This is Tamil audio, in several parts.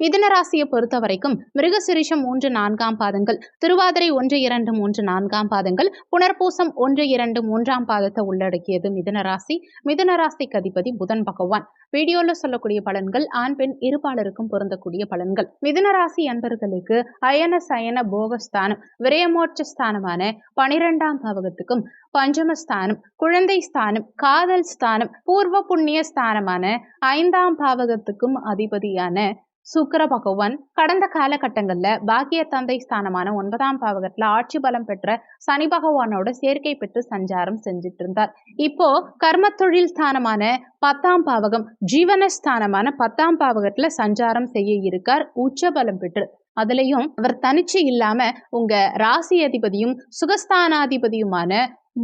மிதுன ராசியை பொறுத்த வரைக்கும் மிருகசிரிஷம் மூன்று நான்காம் பாதங்கள் திருவாதிரை ஒன்று இரண்டு மூன்று நான்காம் பாதங்கள் புனர்பூசம் ஒன்று இரண்டு மூன்றாம் பாதத்தை உள்ளடக்கியது மிதுன ராசி மிதுன ராசிக்கு அதிபதி புதன் பகவான். வீடியோல சொல்லக்கூடிய பலன்கள் ஆண் பெண் இருபாலருக்கும் பொருந்தக்கூடிய பலன்கள். மிதுன ராசி அன்பர்களுக்கு அயன சயன போகஸ்தானம் விரயமோட்ச ஸ்தானமான பனிரெண்டாம் பாவகத்துக்கும் பஞ்சமஸ்தானம் குழந்தை ஸ்தானம் காதல் ஸ்தானம் பூர்வ புண்ணிய ஸ்தானமான ஐந்தாம் பாவகத்துக்கும் அதிபதியான சுக்கர பகவான் கடந்த காலகட்டங்கள்ல பாக்கிய தந்தை ஸ்தானமான ஒன்பதாம் பாவகத்துல ஆட்சி பலம் பெற்ற சனி பகவானோட சேர்க்கை பெற்று சஞ்சாரம் செஞ்சுட்டு இருந்தார். இப்போ கர்ம தொழில் ஸ்தானமான பத்தாம் பாவகம் ஜீவனஸ்தானமான பத்தாம் பாவகத்துல சஞ்சாரம் செய்ய இருக்கார். உச்ச பலம் பெற்று அதுலயும் அவர் தனிச்சு இல்லாம உங்க ராசி அதிபதியும் சுகஸ்தானாதிபதியுமான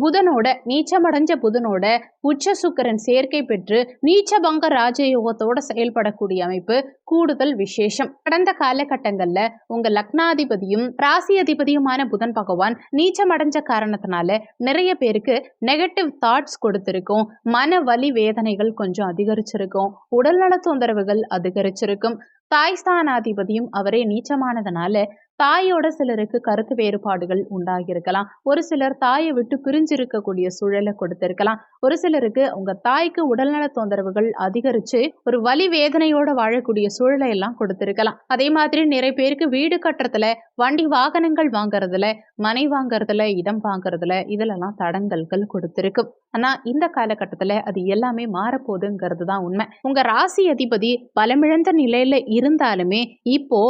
புதனோட நீச்சமடைஞ்ச புதனோட உச்ச சுக்கரன் சேர்க்கை பெற்று நீச்சபங்க ராஜயோகத்தோட செயல்படக்கூடிய அமைப்பு கூடுதல் விசேஷம். கடந்த காலகட்டங்கள்ல உங்க லக்னாதிபதியும் ராசி அதிபதியுமான புதன் பகவான் நீச்சமடைஞ்ச காரணத்தினால நிறைய பேருக்கு நெகட்டிவ் தாட்ஸ் கொடுத்திருக்கும். மன வலி வேதனைகள் கொஞ்சம் அதிகரிச்சிருக்கும். உடல்நல தொந்தரவுகள் அதிகரிச்சிருக்கும். தாய்ஸ்தானாதிபதியும் அவரே நீச்சமானதுனால தாயோட சிலருக்கு கருத்து வேறுபாடுகள் உண்டாகியிருக்கலாம். ஒரு சிலர் தாயை விட்டு பிரிஞ்சிருக்கக்கூடிய சூழலை கொடுத்திருக்கலாம். ஒரு சிலருக்கு உங்க தாய்க்கு உடல்நல தொந்தரவுகள் அதிகரிச்சு ஒரு வலி வேதனையோட வாழக்கூடிய சூழலை எல்லாம் கொடுத்திருக்கலாம். அதே மாதிரி நிறைய பேருக்கு வீடு கட்டுறதுல வண்டி வாகனங்கள் வாங்குறதுல மனை வாங்குறதுல இடம் வாங்குறதுல இதுலலாம் தடங்கல்கள் கொடுத்திருக்கும் ஆனா இந்த காலகட்டத்துல அது எல்லாமே மாறப்போகுதுங்கிறது தான் உண்மை. உங்க ராசி அதிபதி பலமிழந்த நிலையில இருந்தாலுமே இப்போ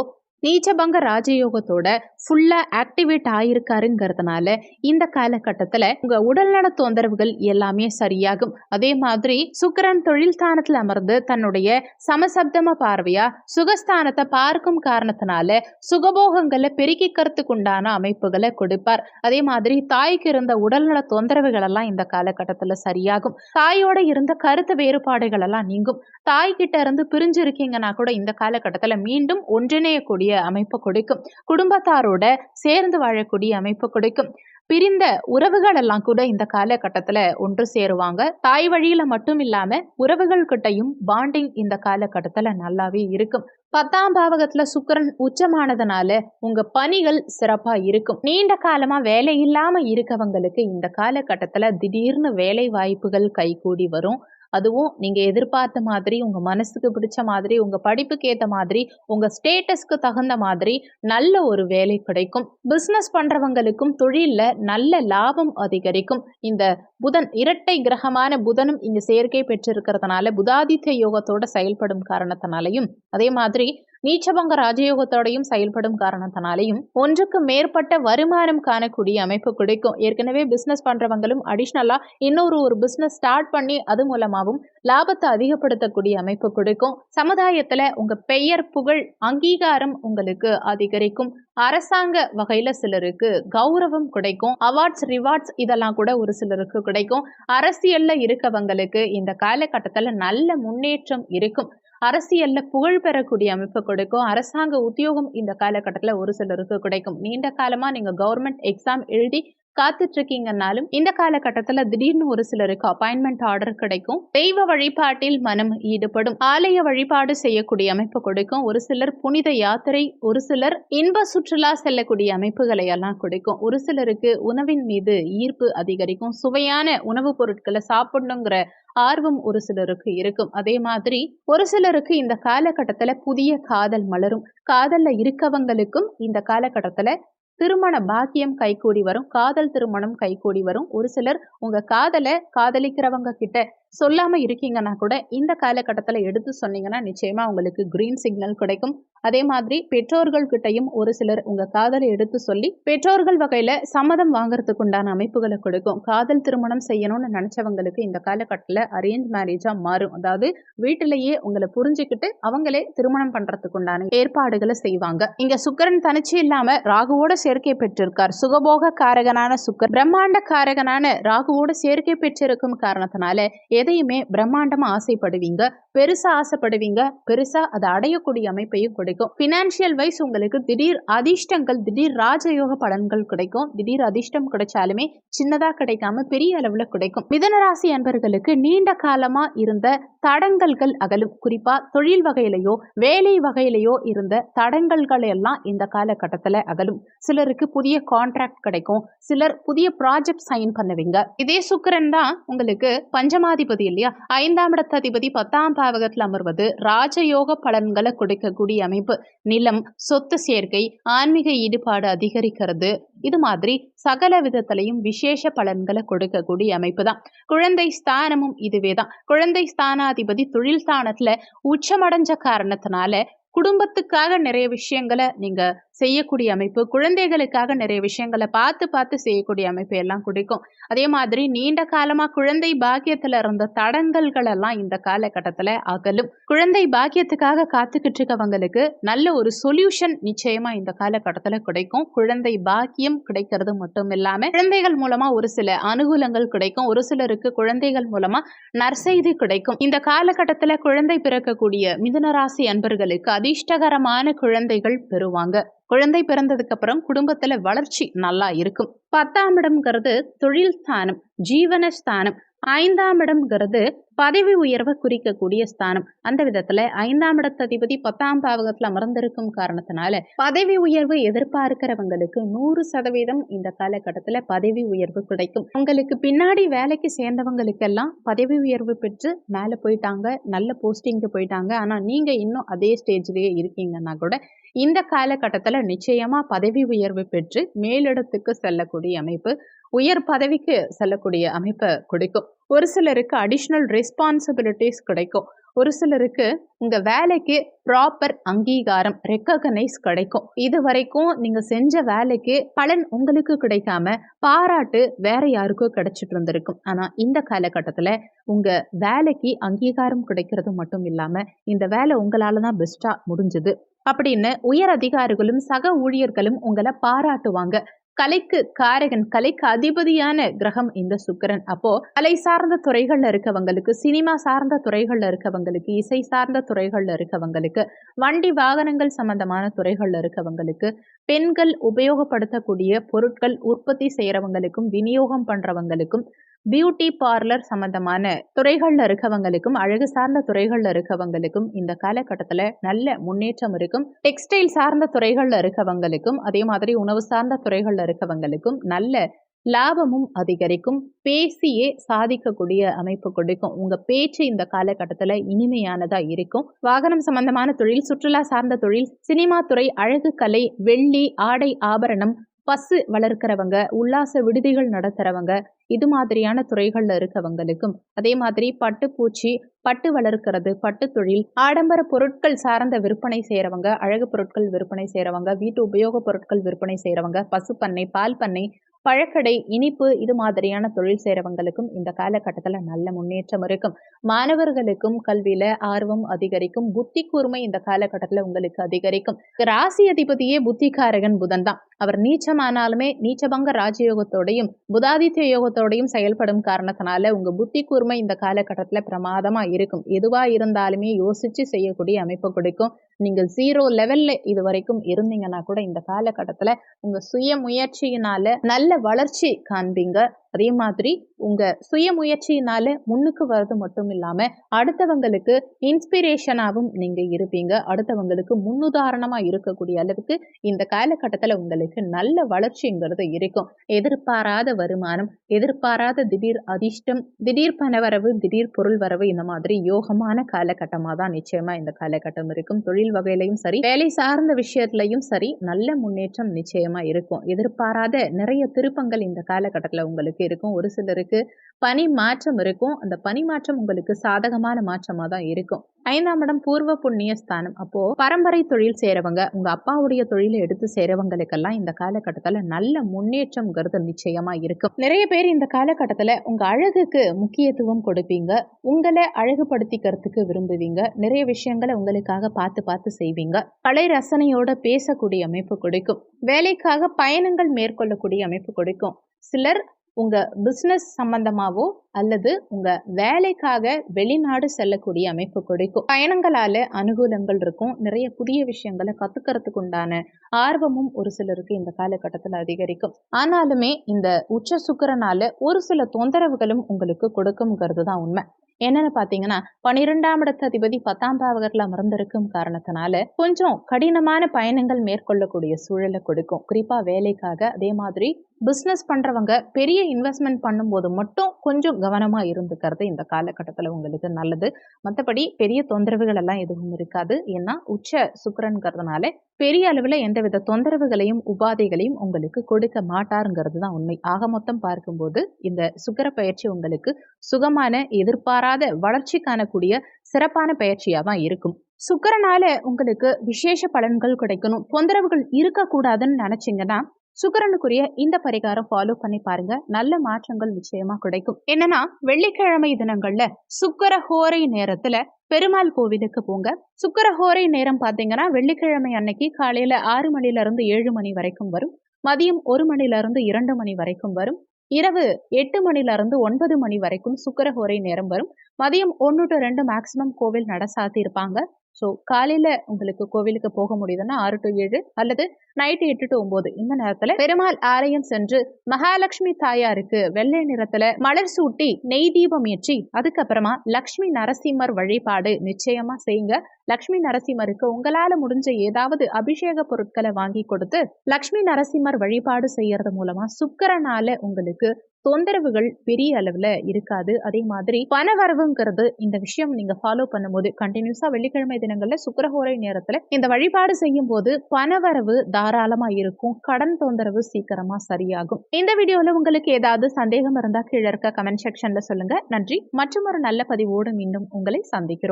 நீச்சபங்க ராஜயோகத்தோட ஃபுல்லாக ஆக்டிவேட் ஆயிருக்காருங்கிறதுனால இந்த காலகட்டத்தில் உங்கள் உடல்நல தொந்தரவுகள் எல்லாமே சரியாகும். அதே மாதிரி சுக்கரன் தொழில் ஸ்தானத்தில் அமர்ந்து தன்னுடைய சமசப்தம பார்வையா சுகஸ்தானத்தை பார்க்கும் காரணத்தினால சுகபோகங்களை பெருக்கிக்கிறதுக்கு உண்டான அமைப்புகளை கொடுப்பார். அதே மாதிரி தாய்க்கு இருந்த உடல்நல தொந்தரவுகள் எல்லாம் இந்த காலகட்டத்தில் சரியாகும். தாயோட இருந்த கருத்து வேறுபாடுகள் எல்லாம் நீங்கும். தாய்கிட்ட இருந்து பிரிஞ்சு இருக்கீங்கன்னா கூட இந்த காலகட்டத்தில் மீண்டும் ஒன்றிணையக்கூடிய அமைப்பு கொடுக்கும். குடும்பத்தாரோட சேர்ந்து வாழக்கூடிய அமைப்பு கொடுக்கும். பிரிந்த உறவுகள் எல்லாம் கூட இந்த காலகட்டத்தில் ஒன்று சேருவாங்க. தாய் வழியில மட்டும் இல்லாம உறவுகள் கிட்டையும் பாண்டிங் இந்த காலகட்டத்தில் நல்லாவே இருக்கும். பத்தாம் பாவகத்துல சுக்கரன் உச்சமானதுனால உங்க பணிகள் சிறப்பா இருக்கும். நீண்ட காலமா வேலை இல்லாம இருக்கவங்களுக்கு இந்த காலகட்டத்துல திடீர்னு வேலை வாய்ப்புகள் கைகூடி வரும். அதுவும் நீங்கள் எதிர்பார்த்த மாதிரி உங்கள் மனசுக்கு பிடிச்ச மாதிரி உங்கள் படிப்புக்கு ஏற்ற மாதிரி உங்கள் ஸ்டேட்டஸ்க்கு தகுந்த மாதிரி நல்ல ஒரு வேலை கிடைக்கும். பிஸ்னஸ் பண்ணுறவங்களுக்கும் தொழிலில் நல்ல லாபம் அதிகரிக்கும். இந்த புதன் இரட்டை கிரகமான புதனும் இங்கே சேர்க்கை பெற்றிருக்கிறதுனால புதாதித்ய யோகத்தோட செயல்படும் காரணத்தினாலையும் அதே மாதிரி நீச்சபங்க ராஜயோகத்தோடையும் செயல்படும் காரணத்தினாலையும் ஒன்றுக்கு மேற்பட்ட வருமானம் காணக்கூடிய அமைப்பு கிடைக்கும். ஏற்கனவே பிஸ்னஸ் பண்ணுறவங்களும் அடிஷ்னலாக இன்னொரு ஒரு பிஸ்னஸ் ஸ்டார்ட் பண்ணி அது மூலமாகவும் லாபத்தை அதிகப்படுத்தக்கூடிய அமைப்பு கொடுக்கும். சமுதாயத்தில் உங்கள் பெயர் புகழ் அங்கீகாரம் உங்களுக்கு அதிகரிக்கும். அரசாங்க வகையில சிலருக்கு கௌரவம் கிடைக்கும். அவார்ட்ஸ் ரிவார்ட்ஸ் இதெல்லாம் கூட ஒரு சிலருக்கு கிடைக்கும். அரசியல்ல இருக்கவங்களுக்கு இந்த காலகட்டத்தில் நல்ல முன்னேற்றம் இருக்கும். அரசியல்ல புகழ் பெறக்கூடிய அமைப்பு கொடுக்கும். அரசாங்க உத்தியோகம் இந்த காலகட்டத்தில் ஒரு சிலருக்கு கிடைக்கும். நீண்ட காலமா நீங்க கவர்மெண்ட் எக்ஸாம் எழுதி காத்துட்டு இருக்கீங்கன்னாலும் இந்த காலகட்டத்துல திடீர்னு ஒரு சிலருக்கு அப்பாயின்மெண்ட் ஆர்டர் கிடைக்கும். தெய்வ வழிபாட்டில் மனம் ஈடுபடும். ஆலய வழிபாடு செய்யக்கூடிய அமைப்பு கொடுக்கும். ஒரு சிலர் புனித யாத்திரை ஒரு சிலர் இன்ப சுற்றுலா செல்லக்கூடிய அமைப்புகளை எல்லாம் கொடுக்கும். ஒரு சிலருக்கு உணவின் மீது ஈர்ப்பு அதிகரிக்கும். சுவையான உணவுப் பொருட்களை சாப்பிடணுங்கிற ஆர்வம் ஒரு சிலருக்கு இருக்கும். அதே மாதிரி ஒரு சிலருக்கு இந்த காலகட்டத்துல புதிய காதல் மலரும். காதல்ல இருக்கவங்களுக்கும் இந்த காலகட்டத்துல திருமண பாக்கியம் கைகூடி வரும் காதல் திருமணம் கைகூடி வரும். ஒரு சிலர் உங்க காதலை காதலிக்கிறவங்க கிட்ட சொல்லாம இருக்கீங்கன்னா கூட இந்த காலகட்டத்துல எடுத்து சொன்னீங்கன்னா நிச்சயமா உங்களுக்கு கிரீன் சிக்னல் கிடைக்கும். அதே மாதிரி பெற்றோர்கள் கிட்டையும் ஒரு சிலர் உங்க காதலை எடுத்து சொல்லி பெற்றோர்கள் வகையில சம்மதம் வாங்குறதுக்கு உண்டான அமைப்புகளை கொடுக்கும். காதல் திருமணம் செய்யணும்னு நினைச்சவங்களுக்கு இந்த காலகட்டத்துல அரேஞ்ச் மேரேஜா மாறும். அதாவது வீட்டிலேயே உங்களை புரிஞ்சுக்கிட்டு அவங்களே திருமணம் பண்றதுக்கு உண்டான ஏற்பாடுகளை செய்வாங்க. இங்க சுக்கரன் தனிச்சு இல்லாம ராகுவோட சேர்க்கை பெற்றிருக்கார். சுகபோக காரகனான சுக்கர் பிரம்மாண்ட காரகனான ராகுவோட சேர்க்கை பெற்றிருக்கும் காரணத்தினால எதையுமே பிரம்மாண்டமா ஆசைப்படுவீங்க பெருசா ஆசைப்படுவீங்க பெருசா அதை அடையக்கூடிய அமைப்பையும் கிடைக்கும். பினான்சியல் வைஸ் உங்களுக்கு திடீர் அதிர்ஷ்டங்கள் திடீர் ராஜயோக பலன்கள் கிடைக்கும். திடீர் அதிர்ஷ்டம் கிடைச்சாலுமே சின்னதா கிடைக்காம பெரிய அளவுல கிடைக்கும். மிதனராசி அன்பர்களுக்கு நீண்ட காலமா இருந்த தடங்கல்கள் அகலும். குறிப்பா தொழில் வகையிலையோ வேலை வகையிலையோ இருந்த தடங்கல்கள் எல்லாம் இந்த காலகட்டத்துல அகலும். சில சிலருக்கு புதிய கான்ட்ராக்ட் கிடைக்கும். சிலர் புதிய ப்ராஜெக்ட் சைன் பண்ணுவீங்க. இதே சுக்கிரன் தான் உங்களுக்கு பஞ்சமாதிபதி இல்லையா? ஐந்தாம் இடத்ததிபதி பத்தாம் பாவகத்தில் அமர்வது ராஜயோக பலன்களை கொடுக்கக்கூடிய அமைப்பு. நிலம் சொத்து சேர்க்கை ஆன்மீக ஈடுபாடு அதிகரிக்கிறது. இது மாதிரி சகல விதத்திலையும் விசேஷ பலன்களை கொடுக்கக்கூடிய அமைப்பு தான். குழந்தை ஸ்தானமும் இதுவே தான். குழந்தை ஸ்தானாதிபதி தொழில் ஸ்தானத்துல உச்சமடைஞ்ச காரணத்தினால குடும்பத்துக்காக நிறைய விஷயங்களை நீங்க செய்யக்கூடிய அமைப்பு குழந்தைகளுக்காக நிறைய விஷயங்களை பார்த்து பார்த்து செய்யக்கூடிய அமைப்பு எல்லாம் குடிக்கும். அதே மாதிரி நீண்ட காலமா குழந்தை பாக்கியத்துல இருந்த தடங்கல்கள் எல்லாம் இந்த காலகட்டத்துல அகலும். குழந்தை பாக்கியத்துக்காக காத்துக்கிட்டு இருக்கவங்களுக்கு நல்ல ஒரு சொல்யூஷன் நிச்சயமா இந்த காலகட்டத்தில் கிடைக்கும். குழந்தை பாக்கியம் கிடைக்கிறது மட்டும் இல்லாமல் குழந்தைகள் மூலமா ஒரு சில அனுகூலங்கள் கிடைக்கும். ஒரு சிலருக்கு குழந்தைகள் மூலமா நற்செய்தி கிடைக்கும். இந்த காலகட்டத்துல குழந்தை பிறக்கக்கூடிய மிதுனராசி அன்பர்களுக்கு அதிர்ஷ்டகரமான குழந்தைகள் பெறுவாங்க. குழந்தை பிறந்ததுக்கு அப்புறம் குடும்பத்துல வளர்ச்சி நல்லா இருக்கும். பத்தாம் இடம்ங்கிறது தொழில் ஸ்தானம் ஜீவன ஸ்தானம் ஐந்தாம் இடம்ங்கிறது பதவி உயர்வை குறிக்கக்கூடிய ஸ்தானம். அந்த விதத்துல ஐந்தாம் இடத்ததிபதி பத்தாம் பாவகத்துல அமர்ந்திருக்கும் காரணத்தினால பதவி உயர்வு எதிர்பார்க்கிறவங்களுக்கு நூறு சதவீதம் இந்த காலகட்டத்துல பதவி உயர்வு கிடைக்கும். உங்களுக்கு பின்னாடி வேலைக்கு சேர்ந்தவங்களுக்கெல்லாம் பதவி உயர்வு பெற்று மேல போயிட்டாங்க நல்ல போஸ்டிங்க்கு போயிட்டாங்க. ஆனா நீங்க இன்னும் அதே ஸ்டேஜ்லயே இருக்கீங்கன்னா கூட இந்த காலகட்டத்துல நிச்சயமா பதவி உயர்வு பெற்று மேலிடத்துக்கு செல்லக்கூடிய அமைப்பு உயர் பதவிக்கு செல்லக்கூடிய அமைப்பை கொடுக்கும். ஒரு சிலருக்கு அடிஷ்னல் ரெஸ்பான்சிபிலிட்டிஸ் கிடைக்கும். ஒரு சிலருக்கு உங்க வேலைக்கு ப்ராப்பர் அங்கீகாரம் ரெக்கக்னைஸ் கிடைக்கும். இது வரைக்கும் நீங்க செஞ்ச வேலைக்கு பலன் உங்களுக்கு கிடைக்காம பாராட்டு வேற யாருக்கோ கிடைச்சிட்டு இருந்திருக்கும். ஆனா இந்த காலகட்டத்துல உங்க வேலைக்கு அங்கீகாரம் கிடைக்கிறது மட்டும் இல்லாம இந்த வேலை உங்களால தான் பெஸ்டா முடிஞ்சது. அப்படின்னு உயர் அதிகாரிகளும் சக ஊழியர்களும் உங்களை பாராட்டுவாங்க. கலைக்கு காரகன் கலைக்கு அதிபதியான கிரகம் இந்த சுக்கிரன். அப்போ கலை சார்ந்த துறைகள்ல இருக்கவங்களுக்கு சினிமா சார்ந்த துறைகள்ல இருக்கவங்களுக்கு இசை சார்ந்த துறைகள்ல இருக்கவங்களுக்கு வண்டி வாகனங்கள் சம்பந்தமான துறைகள்ல இருக்கவங்களுக்கு பெண்கள் உபயோகப்படுத்தக்கூடிய பொருட்கள் உற்பத்தி செய்யறவங்களுக்கும் விநியோகம் பண்றவங்களுக்கும் பியூட்டி பார்லர் சம்பந்தமான துறைகள்ல இருக்கவங்களுக்கும் அழகு சார்ந்த துறைகள்ல இருக்கவங்களுக்கும் இந்த காலகட்டத்துல நல்ல முன்னேற்றம் இருக்கும். டெக்ஸ்டைல் சார்ந்த துறைகள்ல இருக்கவங்களுக்கும் அதே மாதிரி உணவு சார்ந்த துறைகள்ல இருக்கவங்களுக்கும் நல்ல லாபமும் அதிகரிக்கும். பேசியே சாதிக்கக்கூடிய அமைப்பு கொடுக்கும். உங்க பேச்சு இந்த காலகட்டத்துல இனிமையானதா இருக்கும். வாகனம் சம்பந்தமான தொழில் சுற்றுலா சார்ந்த தொழில் சினிமா துறை அழகு கலை வெள்ளி ஆடை ஆபரணம் பசு வளர்க்கிறவங்க உல்லாச விடுதிகள் நடத்துறவங்க இது மாதிரியான துறைகள்ல இருக்கவங்களுக்கும் அதே மாதிரி பட்டுப்பூச்சி பட்டு வளர்க்கிறது பட்டு தொழில் ஆடம்பர பொருட்கள் சார்ந்த விற்பனை செய்கிறவங்க அழகு பொருட்கள் விற்பனை செய்கிறவங்க வீட்டு உபயோகப் பொருட்கள் விற்பனை செய்கிறவங்க பசுப்பண்ணை பால் பண்ணை பழக்கடை இனிப்பு இது மாதிரியான தொழில் செய்கிறவங்களுக்கும் இந்த காலகட்டத்தில் நல்ல முன்னேற்றம் இருக்கும். மாணவர்களுக்கும் கல்வியில ஆர்வம் அதிகரிக்கும் புத்தி கூர்மை இந்த காலகட்டத்தில் உங்களுக்கு அதிகரிக்கும். ராசி அதிபதியே புத்திகாரகன் புதன் தான். அவர் நீச்சமானாலுமே நீச்சபங்க ராஜயோகத்தோடையும் புதாதித்ய யோகத்தோடையும் செயல்படும் காரணத்தினால உங்க புத்தி கூர்மை இந்த காலகட்டத்துல பிரமாதமா இருக்கும். எதுவா இருந்தாலுமே யோசிச்சு செய்யக்கூடிய அமைப்பு கொடுக்கும். நீங்கள் ஜீரோ லெவல்ல இது வரைக்கும் இருந்தீங்கன்னா கூட இந்த காலகட்டத்துல உங்க சுய முயற்சியினால நல்ல வளர்ச்சி காண்பீங்க. அதே மாதிரி உங்க சுய முயற்சியினால் முன்னுக்கு வர்றது மட்டும் இல்லாம அடுத்தவங்களுக்கு இன்ஸ்பிரேஷனாகவும் நீங்க இருப்பீங்க. அடுத்தவங்களுக்கு முன்னுதாரணமா இருக்கக்கூடிய அளவுக்கு இந்த காலகட்டத்தில் உங்களுக்கு நல்ல வளர்ச்சிங்கிறது இருக்கும். எதிர்பாராத வருமானம் எதிர்பாராத திடீர் அதிர்ஷ்டம் திடீர் பணவரவு திடீர் பொருள் வரவு இந்த மாதிரி யோகமான காலகட்டமாக தான் நிச்சயமா இந்த காலகட்டம் இருக்கும். தொழில் வகையிலையும் சரி வேலை சார்ந்த விஷயத்திலையும் சரி நல்ல முன்னேற்றம் நிச்சயமா இருக்கும். எதிர்பாராத நிறைய திருப்பங்கள் இந்த காலகட்டத்தில் உங்களுக்கு இருக்கும். ஒரு சிலருக்கு பனி மாற்றம் இருக்கும். அந்த பணி மாற்றம் உங்களுக்கு சாதகமான மாற்றமா தான் இருக்கும். ஐந்தாம் இடம் பூர்வ புண்ணிய ஸ்தானம். அப்போ பரம்பரை தொழில் செய்றவங்க உங்க அப்பாவுடைய தொழிலை எடுத்து செய்கிறவங்களுக்கெல்லாம் இந்த காலகட்டத்துல நல்ல முன்னேற்றம்ங்கிறது நிச்சயமா இருக்கும். நிறைய பேர் இந்த காலகட்டத்துல உங்க அழகுக்கு முக்கியத்துவம் கொடுப்பீங்க. உங்களை அழகுபடுத்திக்கிறதுக்கு விரும்புவீங்க. நிறைய விஷயங்களை உங்களுக்காக பார்த்து பார்த்து செய்வீங்க. கலை ரசனையோட பேசக்கூடிய அமைப்பு கொடுக்கும். வேலைக்காக பயணங்கள் மேற்கொள்ளக்கூடிய அமைப்பு கொடுக்கும். சிலர் உங்கள் பிஸ்னஸ் சம்பந்தமாவோ அல்லது உங்கள் வேலைக்காக வெளிநாடு செல்லக்கூடிய அமைப்பு கிடைக்கும். பயணங்களால் அனுகூலங்கள் இருக்கும். நிறைய புதிய விஷயங்களை கற்றுக்கிறதுக்கு உண்டான ஆர்வமும் ஒரு சிலருக்கு இந்த காலகட்டத்தில் அதிகரிக்கும். ஆனாலுமே இந்த உச்ச சுக்கரனால ஒரு சில தொந்தரவுகளும் உங்களுக்கு கொடுக்கும்ங்கிறது தான் உண்மை. என்னன்னு பாத்தீங்கன்னா பனிரெண்டாம் இடத்து அதிபதி பத்தாம் பாவகத்தில் அமர்ந்திருக்கும் காரணத்தினால கொஞ்சம் கடினமான பயணங்கள் மேற்கொள்ளக்கூடிய சூழலை கொடுக்கும். குறிப்பா வேலைக்காக அதே மாதிரி பிஸ்னஸ் பண்ணுறவங்க பெரிய இன்வெஸ்ட்மெண்ட் பண்ணும்போது மட்டும் கொஞ்சம் கவனமாக இருந்துக்கிறது இந்த காலகட்டத்தில் உங்களுக்கு நல்லது. மற்றபடி பெரிய தொந்தரவுகள் எல்லாம் எதுவும் இருக்காது. ஏன்னா உச்ச சுக்கரன்கிறதுனால பெரிய அளவில் எந்தவித தொந்தரவுகளையும் உபாதைகளையும் உங்களுக்கு கொடுக்க மாட்டாருங்கிறது தான் உண்மை. ஆக மொத்தம் பார்க்கும்போது இந்த சுக்கர பயிற்சி உங்களுக்கு சுகமான எதிர்பாராத வளர்ச்சி காணக்கூடிய சிறப்பான பயிற்சியாக தான் இருக்கும். சுக்கரனால உங்களுக்கு விசேஷ பலன்கள் கிடைக்கணும். தொந்தரவுகள் இருக்கக்கூடாதுன்னு நினச்சிங்கன்னா சுக்கரனுக்குரிய இந்த பரிகாரம் ஃபாலோ பண்ணி பாருங்க. நல்ல மாற்றங்கள் நிச்சயமா கிடைக்கும். என்னன்னா வெள்ளிக்கிழமை தினங்கள்ல சுக்கர ஹோரை நேரத்துல பெருமாள் கோவிலுக்கு போங்க. சுக்கர ஹோரை நேரம் பார்த்தீங்கன்னா வெள்ளிக்கிழமை அன்னைக்கு காலையில ஆறு மணில இருந்து ஏழு மணி வரைக்கும் வரும். மதியம் ஒரு மணில இருந்து இரண்டு மணி வரைக்கும் வரும். இரவு எட்டு மணில இருந்து ஒன்பது மணி வரைக்கும் சுக்கரஹோரை நேரம் வரும். மதியம் ஒன்று டு ரெண்டு மேக்சிமம் கோவில் நட சாத்தி இருப்பாங்க. ஸோ காலையில உங்களுக்கு கோவிலுக்கு போக முடியுதுன்னா ஆறு டு ஏழு அல்லது நைட்டு எட்டு டு ஒன்பது. இந்த நேரத்துல பெருமாள் ஆலயம் சென்று மகாலட்சுமி தாயாருக்கு வெள்ளை நிறத்துல மலர் சூட்டி நெய் தீபம் ஏற்றி அதுக்கப்புறமா லக்ஷ்மி நரசிம்மர் வழிபாடு நிச்சயமா செய்யுங்க. லக்ஷ்மி நரசிம்மருக்கு உங்களால முடிஞ்ச ஏதாவது அபிஷேக பொருட்களை வாங்கி கொடுத்து லக்ஷ்மி நரசிம்மர் வழிபாடு செய்யறது மூலமா சுக்கரனால உங்களுக்கு தொந்தரவுகள் பெரிய அளவுல இருக்காது. அதே மாதிரி பணவரவுங்கிறது இந்த விஷயம் நீங்க ஃபாலோ பண்ணும்போது கண்டினியூஸா வெள்ளிக்கிழமை தினங்கள்ல சுக்கரஹோரை நேரத்துல இந்த வழிபாடு செய்யும் போது பணவரவு தாராளமா இருக்கும். கடன் தொந்தரவு சீக்கிரமா சரியாகும். இந்த வீடியோல உங்களுக்கு ஏதாவது சந்தேகம் இருந்தா கீழே இருக்க கமெண்ட் செக்ஷன்ல சொல்லுங்க. நன்றி. மற்றும் ஒரு நல்ல பதிவோடு மீண்டும் உங்களை சந்திக்கிறோம்.